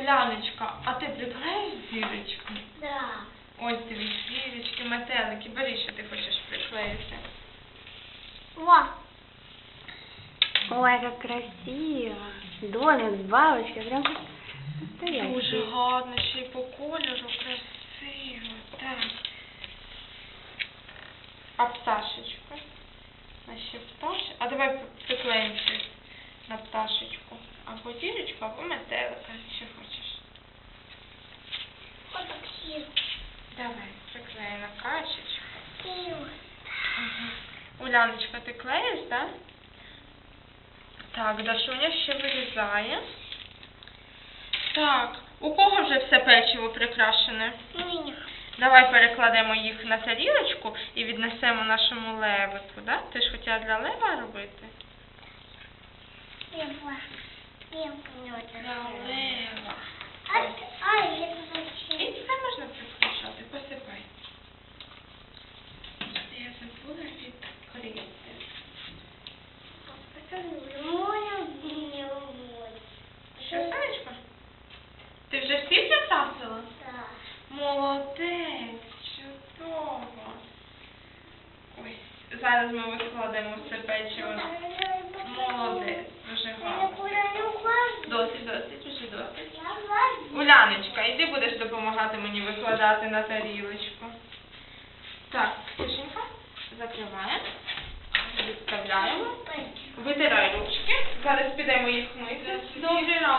Уляночка, а ти приклеїш зірочку? Да. Ось дивись, зірочки, метелики. Бери, що ти хочеш приклеїти. Во. Ой, как красиво. Домик, бабочка, прям как Дуже гарно, ще й по кольору красиво. Так. А пташечку? А ще пташечку. А давай приклеїмо щось на пташечку. Або зірочку, або метелика, що хочеш. Вот так сил. Давай, приклеїмо качечку. Сил. Уляночка, ти клеїш, так? Так, Дашуня ще вирізає. Так, у кого вже все печиво прикрашене? У меня. Давай перекладемо їх на тарілочку і віднесемо нашому левику, да? Ти ж хотіла для лева робити? Для лева. Ти вже всі прикрасила? Да. Молодець, чудово. Ой, зараз ми викладемо все печиво. Молодець, дуже гарно. Досить, досить, уже досить. Уляночка, і ти будеш допомагати мені викладати на тарілочку. Так, Ксюшенька, закриваємо, відставляємо. Витирай ручки. Зараз підемо їх мити. Ранок.